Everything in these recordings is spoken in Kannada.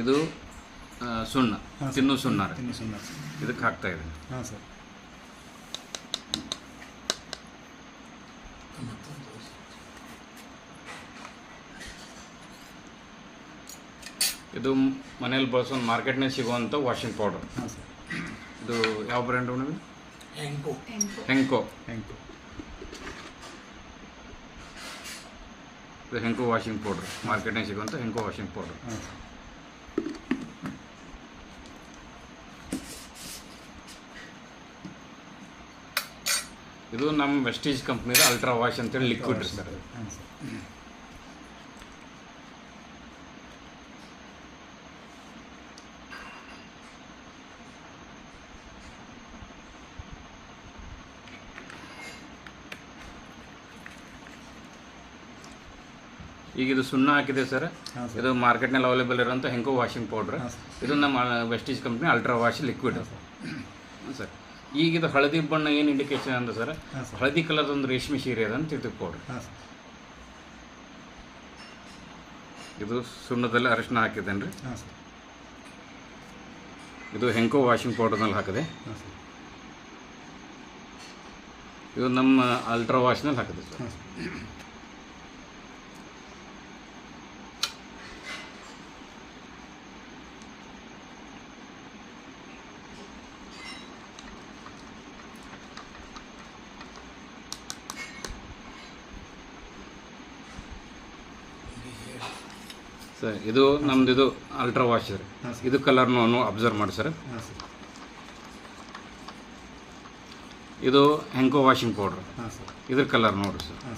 ಇದು ಸುಣ್ಣ ತಿನ್ನು ಸುಣ್ಣ ರೀ. ಇದಕ್ಕೆ ಹಾಕ್ತಾ ಇದ್ದೀನಿ ಹಾಂ ಸರ್. ಇದು ಮನೇಲಿ ಬಳಸೋ ಮಾರ್ಕೆಟ್ನಾಗ ಸಿಗುವಂಥ ವಾಷಿಂಗ್ ಪೌಡರ್. ಹಾಂ ಸರ್. ಇದು ಯಾವ ಬ್ರ್ಯಾಂಡ್ ನೀವು ಹೆಂಕೋ ಹೆಂಕೋ ಥ್ಯಾಂಕ್ ಯು ಇದು ಹೆಂಕೋ ವಾಷಿಂಗ್ ಪೌಡ್ರ್. ಮಾರ್ಕೆಟ್ನಾಗ ಸಿಗುವಂಥ ಹೆಂಕೋ ವಾಷಿಂಗ್ ಪೌಡ್ರ್. ಇದು ನಮ್ಮ ವೆಸ್ಟೀಜ್ ಕಂಪ್ನಿದು ಅಲ್ಟ್ರಾ ವಾಶ್ ಅಂತೇಳಿ ಲಿಕ್ವಿಡ್ ಸರ್ ಈಗ ಇದು ಸುಣ್ಣ ಹಾಕಿದೆ ಸರ್. ಇದು ಮಾರ್ಕೆಟ್ನಲ್ಲಿ ಅವೈಲೇಬಲ್ ಇರೋಂಥ ಹೆಂಕೋ ವಾಷಿಂಗ್ ಪೌಡ್ರ್ ಇದು ನಮ್ಮ Vestige company ultra wash liquid sir. Sir ಈಗ ಇದು ಹಳದಿ ಬಣ್ಣ ಏನು ಇಂಡಿಕೇಶನ್ ಅಂದ್ರೆ ಸರ್ ಹಳದಿ ಕಲರ್ ಒಂದು ರೇಷ್ಮೆ ಸೀರೆ ಅದ ಅಂತ ತಿಳ್ಕೊಡ್ರಿ ಇದು ಸುಣ್ಣದಲ್ಲಿ ಅರಿಶಿನ ಹಾಕಿದ್ದೇನೆ ರೀ ಇದು ಹೆಂಕೋ ವಾಷಿಂಗ್ ಪೌಡರ್ನಲ್ಲಿ ಹಾಕಿದೆ. ಇದು ನಮ್ಮ ಅಲ್ಟ್ರಾ ವಾಶ್ನಲ್ಲಿ ಹಾಕಿದೆ ಸರ್ ಹಾಂ ಸರ್ ಇದು ನಮ್ದು ಇದು ಅಲ್ಟ್ರಾ ವಾಶ್ ಸರ್. ಇದು ಕಲರ್ನು ಅಬ್ಸರ್ವ್ ಮಾಡಿ ಸರ್. ಇದು ಹೆಂಕೋ ವಾಷಿಂಗ್ ಪೌಡ್ರ್ ಹಾಂ ಸರ್. ಇದ್ರ ಕಲರ್ ನೋಡ್ರಿ ಸರ್. ಹಾಂ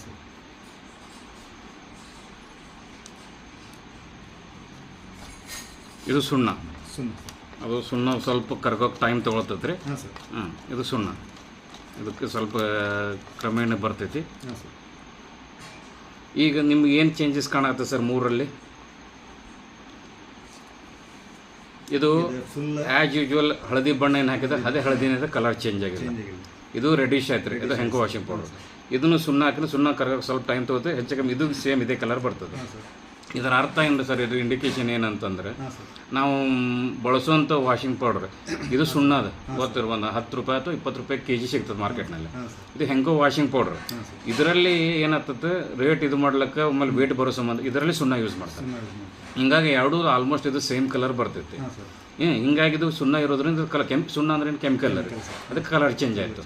ಇದು ಸುಣ್ಣ. ಸುಣ್ಣ. ಅದು ಸುಣ್ಣ ಸ್ವಲ್ಪ ಕರ್ಗೋಕೆ ಟೈಮ್ ತೊಗೊಳ್ತೈತೆ ರೀ ಹಾಂ ಇದು ಸುಣ್ಣ. ಇದಕ್ಕೆ ಸ್ವಲ್ಪ ಕ್ರಮೇಣ ಬರ್ತೈತಿ. ಈಗ ನಿಮ್ಗೆ ಏನು ಚೇಂಜಸ್ ಕಾಣತ್ತೆ ಸರ್ ಮೂರಲ್ಲಿ? ಇದು ಆಸ್ ಆ್ಯಸ್ ಯೂಶುವಲ್ ಹಳದಿ ಬಣ್ಣ ಏನು ಹಾಕಿದ್ರೆ ಅದೇ ಹಳದಿನಿಂದ ಕಲರ್ ಚೇಂಜ್ ಆಗಿದೆ. ಇದು ರೆಡಿಶ್ ಆಯ್ತು ರೀ ಇದು ಹೆಂಕು ವಾಷಿಂಗ್ ಪೌಡರ್ ಇದನ್ನು ಸುಣ್ಣ ಹಾಕಿದ್ರೆ ಸುಣ್ಣ ಕರಗೋಕೆ ಸ್ವಲ್ಪ ಟೈಮ್ ತೊಗೊತ್ತೆ ಹೆಚ್ಚು ಕಮ್ಮಿ ಇದು ಸೇಮ್ ಇದೇ ಕಲರ್ ಬರ್ತದೆ. ಇದರ ಅರ್ಥ ಏನು ಸರ್? ಇದು ಇಂಡಿಕೇಶನ್ ಏನಂತಂದ್ರೆ ನಾವು ಬಳಸುವಂಥ ವಾಷಿಂಗ್ ಪೌಡರ್ ಇದು ಸುಣ್ಣ ಅದು. ಗೊತ್ತಿರ ಒಂದು ಹತ್ತು ರೂಪಾಯಿ ಅಥವಾ ಇಪ್ಪತ್ತು ರೂಪಾಯಿ ಕೆ ಜಿ ಸಿಗ್ತದೆ ಮಾರ್ಕೆಟ್ನಲ್ಲಿ. ಇದು ಹೆಂಗೋ ವಾಷಿಂಗ್ ಪೌಡರ್ ಇದರಲ್ಲಿ ಏನಾಗ್ತದೆ ರೇಟ್ ಇದು ಮಾಡ್ಲಿಕ್ಕೆ ಆಮೇಲೆ ವೇಟ್ ಬರೋ ಸಂಬಂಧ ಇದರಲ್ಲಿ ಸುಣ್ಣ ಯೂಸ್ ಮಾಡ್ತಾರೆ. ಹಿಂಗಾಗಿ ಎರಡೂ ಆಲ್ಮೋಸ್ಟ್ ಇದು ಸೇಮ್ ಕಲರ್ ಬರ್ತೈತಿ. ಹಾಂ ಸರ್ ಏ ಹಿಂಗಾಗಿ ಇದು ಸುಣ್ಣ ಇರೋದ್ರಿಂದ ಕಲರ್ ಕೆಂಪು ಸುಣ್ಣ ಅಂದ್ರೆ ಕೆಮಿಕಲ್ ರೀ ಅದಕ್ಕೆ ಕಲರ್ ಚೇಂಜ್ ಆಯಿತು.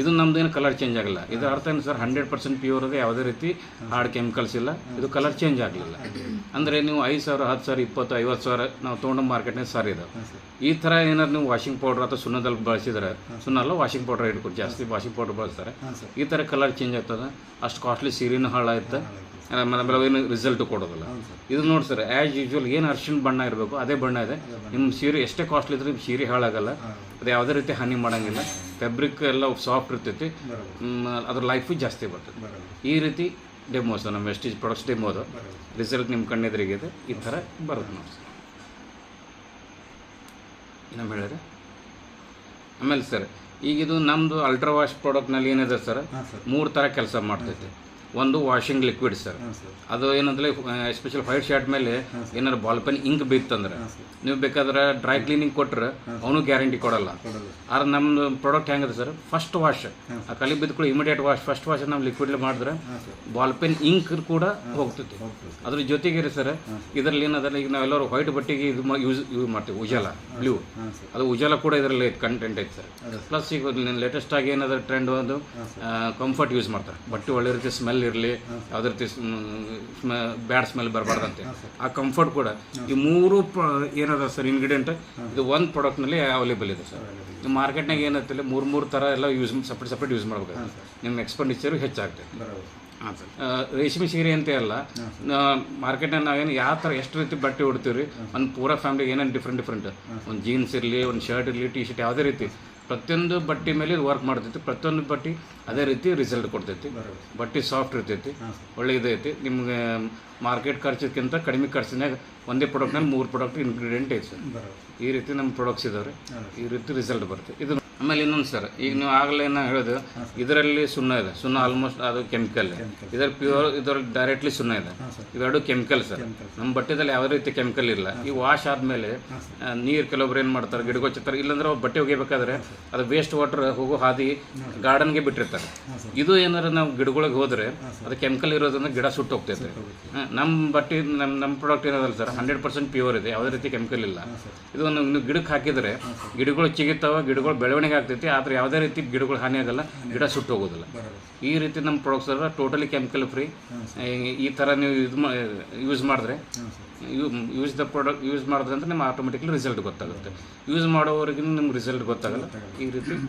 ಇದು ನಮ್ದು ಏನು ಕಲರ್ ಚೇಂಜ್ ಆಗಲ್ಲ. ಇದು ಅರ್ಥ ಏನು ಸರ್? ಹಂಡ್ರೆಡ್ ಪರ್ಸೆಂಟ್ ಪ್ಯೂರ್ ಅದೇ ಯಾವುದೇ ರೀತಿ ಹಾರ್ಡ್ ಕೆಮಿಕಲ್ಸ್ ಇಲ್ಲ. ಇದು ಕಲರ್ ಚೇಂಜ್ ಆಗಲಿಲ್ಲ. ಅಂದರೆ ನೀವು ಐದು ಸಾವಿರ ಹತ್ತು ಸಾವಿರ ಇಪ್ಪತ್ತು ಐವತ್ತು ಸಾವಿರ ನಾವು ತೊಗೊಂಡು ಮಾರ್ಕೆಟ್ನಾಗ ಸರ್. ಇದು ಈ ಥರ ಏನಾದ್ರು ನೀವು ವಾಷಿಂಗ್ ಪೌಡ್ರ್ ಅಥವಾ ಸುಣ್ಣದಲ್ಲಿ ಬಳಸಿದ್ರೆ ಸುಣ್ಣ ಅಲ್ಲ ವಾಷಿಂಗ್ ಪೌಡ್ರ್ ಇಟ್ಕೊಟ್ಟು ಜಾಸ್ತಿ ವಾಷಿಂಗ್ ಪೌಡ್ರ್ ಬಳಸ್ತಾರೆ. ಈ ಥರ ಕಲರ್ ಚೇಂಜ್ ಆಗ್ತದೆ. ಅಷ್ಟು ಕಾಸ್ಟ್ಲಿ ಸೀರೆನೂ ಹಾಳಾಯ್ತು. ಏನು ರಿಸಲ್ಟ್ ಕೊಡೋದಿಲ್ಲ. ಇದು ನೋಡಿ ಸರ್ ಆ್ಯಸ್ ಯೂಶ್ವಲ್ ಏನು ಅರ್ಶಿನ ಬಣ್ಣ ಇರಬೇಕು ಅದೇ ಬಣ್ಣ ಇದೆ. ನಿಮ್ಮ ಸೀರೆ ಎಷ್ಟೇ ಕಾಸ್ಟ್ಲಿ ಇದ್ರೆ ನಿಮ್ಮ ಸೀರೆ ಹಾಳಾಗಲ್ಲ. ಅದು ಯಾವುದೇ ರೀತಿ ಹಾನಿ ಮಾಡೋಂಗಿಲ್ಲ. ಫ್ಯಾಬ್ರಿಕ್ ಎಲ್ಲ ಸಾಫ್ಟ್ ಇರ್ತೈತಿ. ಅದ್ರ ಲೈಫು ಜಾಸ್ತಿ ಬರ್ತದೆ ಈ ರೀತಿ ಡೆಮೋ ಸರ್ ನಮ್ಮ ಎಷ್ಟು ಪ್ರಾಡಕ್ಟ್ಸ್ ಡೆಮೋ ಅದು. ರಿಸಲ್ಟ್ ನಿಮ್ಮ ಕಣ್ಣೆದುರಿಗಿದೆ ಈ ಥರ ಬರುತ್ತೆ ನೋಡಿ ಸರ್. ಇನ್ನೊಮ್ಮೆ ಹೇಳಿದ್ರೆ? ಆಮೇಲೆ ಸರ್ ಈಗ ಇದು ನಮ್ಮದು ಅಲ್ಟ್ರಾ ವಾಶ್ ಪ್ರಾಡಕ್ಟ್ನಲ್ಲಿ ಏನಿದೆ ಸರ್? ಮೂರು ಥರ ಕೆಲಸ ಮಾಡ್ತೈತೆ. ಒಂದು ವಾಷಿಂಗ್ ಲಿಕ್ವಿಡ್ ಸರ್ ಅದು ಏನಂದ್ರೆ ಎಸ್ಪೆಷಲ್ ವೈಟ್ ಶರ್ಟ್ ಮೇಲೆ. ಏನಾರು ಬಾಲ್ ಪೆನ್ ಇಂಕ್ ಬಿತ್ತಂದ್ರೆ ನೀವು ಬೇಕಾದ್ರೆ ಡ್ರೈ ಕ್ಲೀನಿಂಗ್ ಕೊಟ್ರೆ ಅವನು ಗ್ಯಾರಂಟಿ ಕೊಡಲ್ಲ ಆದ್ರೆ ನಮ್ದು ಪ್ರಾಡಕ್ಟ್ ಹೆಂಗದ ಸರ್ ಫಸ್ಟ್ ವಾಶ್ ಆ ಕಲಿ ಬಿದ್ದುಕೊಳ್ಳಿ ಇಮಿಡಿಯೇಟ್ ವಾಶ್ ಫಸ್ಟ್ ವಾಶ್ ನಾವು ಲಿಕ್ವಿಡ್ ಮಾಡಿದ್ರೆ ಬಾಲ್ ಪೆನ್ ಇಂಕ್ ಕೂಡ ಹೋಗ್ತೈತಿ ಅದ್ರ ಜೊತೆಗೆ ರೀ ಸರ್ ಇದರಲ್ಲಿ ಏನದಲ್ಲ ಈಗ ನಾವೆಲ್ಲರೂ ವೈಟ್ ಬಟ್ಟೆಗೆ ಇದು ಯೂಸ್ ಯೂಸ್ ಮಾಡ್ತೀವಿ ಉಜಾಲ ಬ್ಲೂ ಅದು ಉಜಾಲ ಕೂಡ ಇದರಲ್ಲಿ ಕಂಟೆಂಟ್ ಐತೆ ಸರ್ ಪ್ಲಸ್ ಈಗ ಲೇಟೆಸ್ಟ್ ಆಗಿ ಏನಾದ್ರೆ ಟ್ರೆಂಡ್ ಒಂದು ಕಂಫರ್ಟ್ ಯೂಸ್ ಮಾಡ್ತಾರೆ ಬಟ್ಟೆ ಒಳ್ಳೆ ರೀತಿ ಸ್ಮೆಲ್ ಇರಲಿ ಯಾವುದೇ ರೀತಿ ಬ್ಯಾಡ್ ಸ್ಮೆಲ್ ಬರಬಾರ್ದಂತೆ. ಆ ಕಂಫರ್ಟ್ ಕೂಡ. ಈ ಮೂರು ಪ- ಏನದ ಸರ್ ಇಂಗ್ರೀಡಿಯೆಂಟ್ ಇದು ಒಂದು ಪ್ರಾಡಕ್ಟ್ನಲ್ಲಿ ಅವೈಲೇಬಲ್ ಇದೆ ಸರ್. ನಿಮ್ಮ ಮಾರ್ಕೆಟ್ನಾಗ ಏನಂತಿಲ್ಲ ಮೂರು ಮೂರು ಥರ ಎಲ್ಲ ಯೂಸ್ ಸಪ್ರೇಟ್ ಸಪ್ರೇಟ್ ಯೂಸ್ ಮಾಡ್ಬೇಕಾಗುತ್ತೆ ನಿಮ್ಮ ಎಕ್ಸ್ಪೆಂಡಿಚರು ಹೆಚ್ಚಾಗ್ತದೆ ಬರೋದು. ಹಾಂ ಸರ್. ರೇಷ್ಮೆ ಸೀರೆ ಅಂತ ಅಲ್ಲ ಮಾರ್ಕೆಟ್ನಾಗ ನಾವೇನು ಯಾವ ಥರ ಎಷ್ಟು ರೀತಿ ಬಟ್ಟೆ ಉಡ್ತೀವಿ ರೀ ಒಂದು ಪೂರಾ ಫ್ಯಾಮಿಲಿ ಏನೇನು ಡಿಫ್ರೆಂಟ್ ಡಿಫ್ರೆಂಟ್ ಒಂದು ಜೀನ್ಸ್ ಇರಲಿ ಒಂದು ಶರ್ಟ್ ಇರಲಿ ಟಿ ಶರ್ಟ್ ಯಾವುದೇ ರೀತಿ. ಪ್ರತಿಯೊಂದು ಬಟ್ಟೆ ಮೇಲೆ ಇದು ವರ್ಕ್ ಮಾಡ್ತೈತಿ. ಪ್ರತಿಯೊಂದು ಬಟ್ಟೆ ಅದೇ ರೀತಿ ರಿಸಲ್ಟ್ ಕೊಡ್ತೈತಿ. ಬಟ್ಟೆ ಸಾಫ್ಟ್ ಇರ್ತೈತಿ. ಒಳ್ಳೆ ಇದೈತಿ ನಿಮ್ಗೆ ಮಾರ್ಕೆಟ್ ಖರ್ಚಕ್ಕಿಂತ ಕಡಿಮೆ ಖರ್ಚಿನಾಗ ಒಂದೇ ಪ್ರಾಡಕ್ಟ್ನಲ್ಲಿ ಮೂರು ಪ್ರಾಡಕ್ಟ್ ಇಂಗ್ರೀಡಿಯೆಂಟ್ ಐತೆ ಸರ್. ಈ ರೀತಿ ನಮ್ಮ ಪ್ರಾಡಕ್ಟ್ಸ್ ಇದಾವೆ ರೀ ಈ ರೀತಿ ರಿಸಲ್ಟ್ ಬರುತ್ತೆ. ಇದು ಆಮೇಲೆ ಇನ್ನೊಂದು ಸರ್ ಈಗ ನೀವು ಆಗಲೇ ನಾ ಹೇಳೋದು ಇದರಲ್ಲಿ ಸುಣ್ಣ ಇದೆ. ಸುಣ್ಣ ಆಲ್ಮೋಸ್ಟ್ ಅದು ಕೆಮಿಕಲ್ ಇದರ ಪ್ಯೂರ್ ಇದರಲ್ಲಿ ಡೈರೆಕ್ಟ್ಲಿ ಸುಣ್ಣ ಇದೆ. ಇವೆರಡು ಕೆಮಿಕಲ್ ಸರ್. ನಮ್ಮ ಬಟ್ಟೆದಲ್ಲಿ ಯಾವ ರೀತಿ ಕೆಮಿಕಲ್ ಇಲ್ಲ. ಈ ವಾಶ್ ಆದಮೇಲೆ ನೀರು ಕೆಲವೊಬ್ರು ಏನು ಮಾಡ್ತಾರೆ ಗಿಡಗಳು ಚಿತ್ತಾರೆ ಇಲ್ಲಾಂದ್ರೆ ಅವ್ರು ಬಟ್ಟೆ ಒಗಿಬೇಕಾದ್ರೆ ಅದು ವೇಸ್ಟ್ ವಾಟರ್ ಹೋಗೋ ಹಾದಿ ಗಾರ್ಡನ್ಗೆ ಬಿಟ್ಟಿರ್ತಾರೆ. ಇದು ಏನಾರ ನಾವು ಗಿಡಗಳಿಗೆ ಹೋದ್ರೆ ಅದು ಕೆಮಿಕಲ್ ಇರೋದ್ರಿಂದ ಗಿಡ ಸುಟ್ಟು ಹೋಗ್ತೈತೆ. ನಮ್ಮ ಬಟ್ಟೆ ನಮ್ಮ ನಮ್ಮ ಪ್ರಾಡಕ್ಟ್ ಏನದಲ್ಲ ಸರ್ ಹಂಡ್ರೆಡ್ ಪರ್ಸೆಂಟ್ ಪ್ಯೂರ್ ಇದೆ ಯಾವುದೇ ರೀತಿ ಕೆಮಿಕಲ್ ಇಲ್ಲ. ಇದು ಒಂದು ನೀವು ಗಿಡಕ್ಕೆ ಹಾಕಿದರೆ ಗಿಡಗಳು ಚಿಗಿತಾವ ಗಿಡಗಳು ಬೆಳವಣಿಗೆ ಆಗ್ತೈತಿ ಆದರೆ ಯಾವುದೇ ರೀತಿ ಗಿಡಗಳು ಹಾನಿ ಆಗಲ್ಲ ಗಿಡ ಸುಟ್ಟು ಹೋಗೋದಿಲ್ಲ. ಈ ರೀತಿ ನಮ್ಮ ಪ್ರಾಡಕ್ಟ್ಸ್ ಎಲ್ಲ ಟೋಟಲಿ ಕೆಮಿಕಲ್ ಫ್ರೀ ಈ ಥರ ನೀವು ಇದು ಮಾ ಯೂಸ್ ಮಾಡಿದ್ರೆ ಯೂಸ್ ದ ಪ್ರಾಡಕ್ಟ್ ಯೂಸ್ ಮಾಡಿದ್ರೆ ನಿಮ್ಗೆ ಆಟೋಮೆಟಿಕ್ಲಿ ರಿಸಲ್ಟ್ ಗೊತ್ತಾಗುತ್ತೆ. ಯೂಸ್ ಮಾಡೋವರೆಗೂ ನಿಮ್ಗೆ ರಿಸಲ್ಟ್ ಗೊತ್ತಾಗಲ್ಲ. ಈ ರೀತಿ